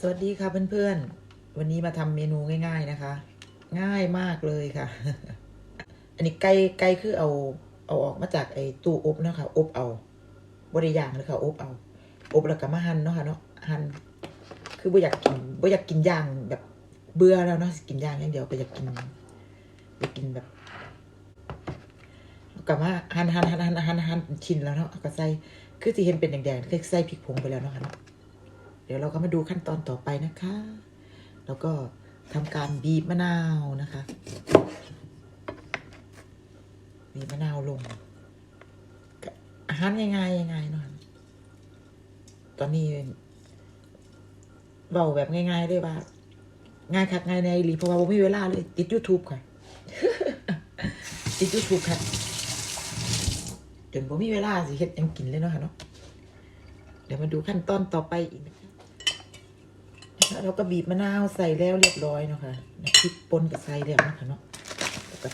สวัสดีค่ะเพื่อนๆ วันนี้มาทำเมนูง่าย ๆนะคะ ง่ายมากเลยค่ะ อันนี้ไก่ไก่คือเอาเอาออกมาจากไอ้ตู้อบเนาะค่ะอบเอาบริยางเลยค่ะอบเอาอบแล้วก็มาหั่นเนาะค่ะเนาะหั่นคือบ่อยากกินบ่อยากกินย่างแบบเบื่อแล้วเนาะกินย่างอย่างเดียวก็อยากกินอยากกินแบบกลับมาหั่นหั่นหั่นหั่นหั่นหั่นเป็นชิ้นแล้วเนาะก็ใส่คือที่เห็นเป็นแดงๆคือใส่พริกผงไปแล้วเนาะค่ะเนาะ เดี๋ยวเราก็มาดูขั้นตอนต่อไปนะคะ แล้วก็ทำการบีบมะนาวนะคะ บีบมะนาวลงก็อาหารง่ายๆง่ายๆเนาะตอนนี้เบาแบบง่ายๆด้วยว่า ง่ายคักง่ายในหรือเพราะว่าผมมีเวลาเลย ติด YouTube ค่ะ ติด YouTube ค่ะ จนผมมีเวลาสิเฮ็ดยังกินเลยเนาะค่ะเนาะเดี๋ยวมาดูขั้นตอนต่อไปอีกนะคะ เราก็บีบมะนาวใส่แล้วเรียบร้อยเนาะค่ะน้ำพริกป่นกับใส่แล้วนะคะเนาะแล้วก็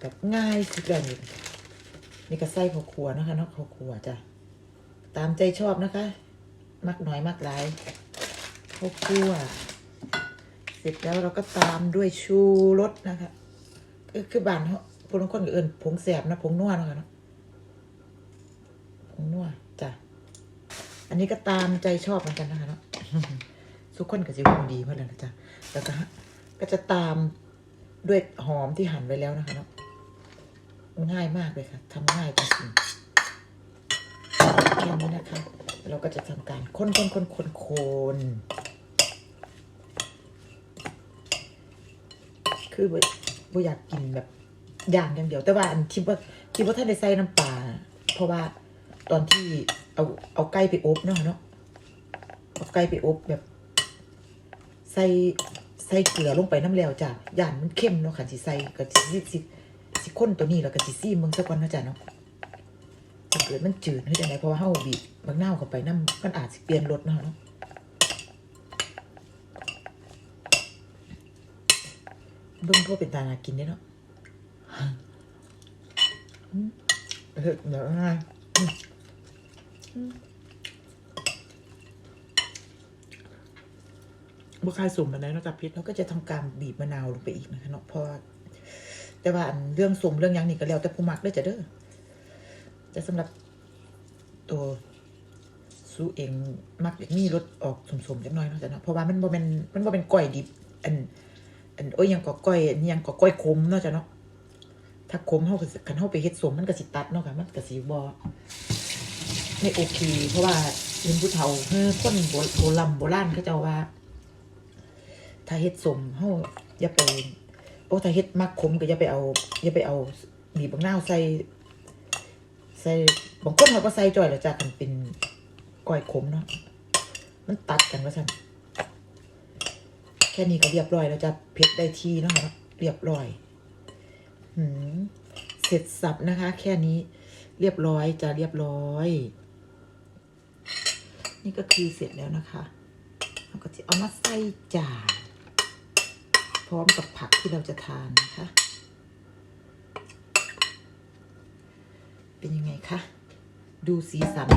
แบบง่ายสุดเลยนี่ก็ใส่ข้าวคั่วนะคะเนาะข้าวคั่วจ้ะตามใจชอบนะคะ มักน้อยมักหลายข้าวคั่วเสร็จแล้วเราก็ตามด้วยชูรสนะคะก็คือบานเขาพวกคนเอื่นผงแสบนะผงนัวเนะคะเนาะผงนัวจ้ะอันนี้ก็ตามใจชอบเหมือนกันนะคะเนาะ ทุกคนก็จะคงดีเพื่อนแล้วนะจ๊ะแล้วก็ก็จะตามด้วยหอมที่หั่นไว้แล้วนะคะเนาะง่ายมากเลยค่ะทำง่ายจริงๆแค่นี้นะคะ เราก็จะทำการคนคนคนคนคนคือบ่บ่อยากกินแบบอย่างอย่างเดียว แต่ว่าอันคิดว่าคิดว่าท่านได้ใส่น้ำปลาเพราะว่าตอนที่เอาเอาไก่ไปอบเนาะเนาะเอาไก่ไปอบแบบ ส่ใส่เกลือลงไปน้ำแล้วจ้ะย่านมันเข้มเนาะค่ะสิใส่ก็สิสิสิสิข้นตัวนี้แล้วก็สิซี่มึงสักวันเนาะจ้ะเนาะถ้าเกิดมันจืดหรือจังไดเพราะว่าเฮาบีบบางนาวเข้าไปน้ำมันอาจสิเปลี่ยนรสเนาะเนาะเบิ่งพวกเป็นตานากินได้เนาะเดี๋ยวง่า ยอืมอืมบุคายสุ่มมันได้นอกจากพริษเราก็จะทำการบีบมะนาวลงไปอีกนะคะเนาะเพราะแต่ว่าเรื่องสุ่มเรื่องยังนี่ก็แล้วแต่ผู้มักเด้อจ้ะเด้อแต่สำหรับตัวสูเองมักอยากมีรสออกสมๆจังน้อยเนาะจ้ะเนาะเพราะว่ามันบ่เป็นมันบ่เป็นก้อยดิบอันอันโอ้ยยังก็ก้อยอันนี้ยังก็ก้อยขมเนาะจ้ะเนาะถ้าขมเฮาก็คันเฮาไปเฮ็ดสมมันก็สิตัดเนาะค่ะมันก็สิบ่ไม่โอเคเพราะว่าเห็นผู้เฒ่าเฮ้อคนโบโบราณโบราณเขาเจ้าว่า ถ้าเฮ็ดสมเฮาอย่าไปโอ้ถ้าเฮ็ดมักขมก็อย่าไปเอาอย่าไปเอาบีบบางนาวใส่ ใส่บางคนเขาก็ใส่จ่อยแล้วจ้ะกันเป็นก้อยขมเนาะมันตัดกันว่าซั่นแค่นี้ก็เรียบร้อยแล้วจ้ะเผ็ดได้ที่เนาะคะเรียบร้อยหืมเสร็จสับนะคะ แค่นี้เรียบร้อยจะเรียบร้อย นี่ก็คือเสร็จแล้วนะคะเราก็จะเอามาใส่จาน พร้อมกับผักที่เราจะทานนะคะ เป็นยังไงคะ ดูสีสัน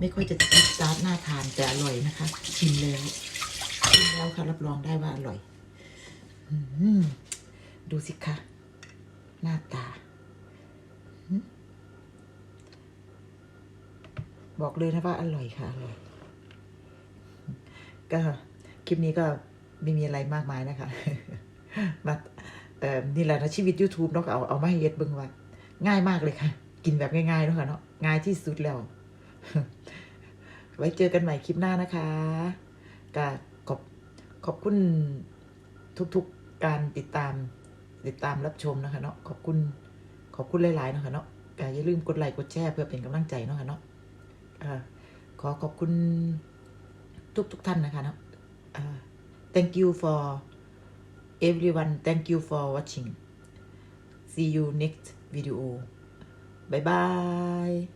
ไม่ค่อยจะจี๊ดจ๊าดน่าทานแต่อร่อยนะคะชิมแล้วชิมแล้วค่ะรับรองได้ว่าอร่อยอดูสิคะ หน้าตา บอกเลยนะว่าอร่อยค่ะอร่อยก็คลิปนี้ก็ ไม่มีอะไรมากมายนะคะมาเอ่อนี่แหละนะชีวิต YouTube เนาะก็เอาเอามาให้เย็ดเบิ่งว่าง่ายมากเลยค่ะ กินแบบง่ายๆเนาะค่ะเนาะง่ายที่สุดแล้ว ไว้เจอกันใหม่คลิปหน้านะคะก็ขอบขอบคุณทุกๆการติดตามติดตามรับชมนะคะเนาะขอบคุณขอบคุณหลายๆเนาะค่ะเนาะก็อย่าลืมกดไลค์กดแชร์เพื่อเป็นกำลังใจเนาะค่ะเนาะขอขอบคุณทุกๆท่านนะคะเนาะ thank you for everyone. Thank you for watching. See you next video. Bye bye